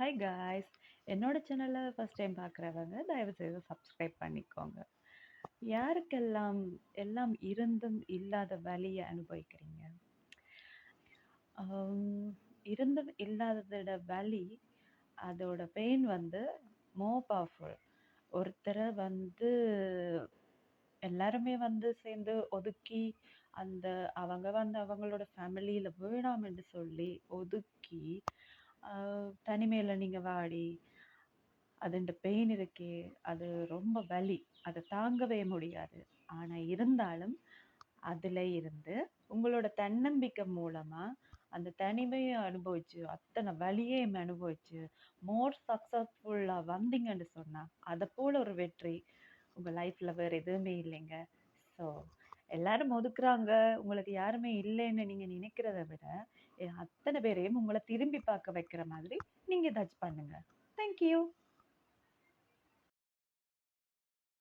Hi guys என்னோட சேனலில் first time பார்க்குறவங்க தயவுசெய்து சப்ஸ்கிரைப் பண்ணிக்கோங்க. யாருக்கெல்லாம் எல்லாம் இருந்தும் இல்லாத வலியை அனுபவிக்கிறீங்க? இருந்தும் இல்லாததோட வலி அதோட பெயின் வந்து மோர் பவர்ஃபுல் ஒருத்தரை வந்து எல்லாருமே வந்து சேர்ந்து ஒதுக்கி அந்த அவங்க வந்து அவங்களோட ஃபேமிலியில் வேணாம் என்று சொல்லி ஒதுக்கி தனிமையில் நீங்கள் வாடி அதுண்ட பெயின் இருக்கே அது ரொம்ப வலி அதை தாங்கவே முடியாது. ஆனால் இருந்தாலும் அதில் இருந்து உங்களோட தன்னம்பிக்கை மூலமாக அந்த தனிமையை அனுபவிச்சு அத்தனை வலியையும் அனுபவிச்சு மோர் சக்ஸஸ்ஃபுல்லாக வந்தீங்கன்னு சொன்னால் அதை போல் ஒரு வெற்றி உங்கள் லைஃப்பில் வேறு எதுவுமே இல்லைங்க. ஸோ எல்லாரும் ஒதுக்குறாங்க. உங்களுக்கு யாருமே இல்லைன்னு நீங்க நினைக்கிறத விட அத்தனை பேரையும் உங்களை திரும்பி பார்க்க வைக்கிற மாதிரி நீங்க ஏதாச்சும் பண்ணுங்க. தேங்க்யூ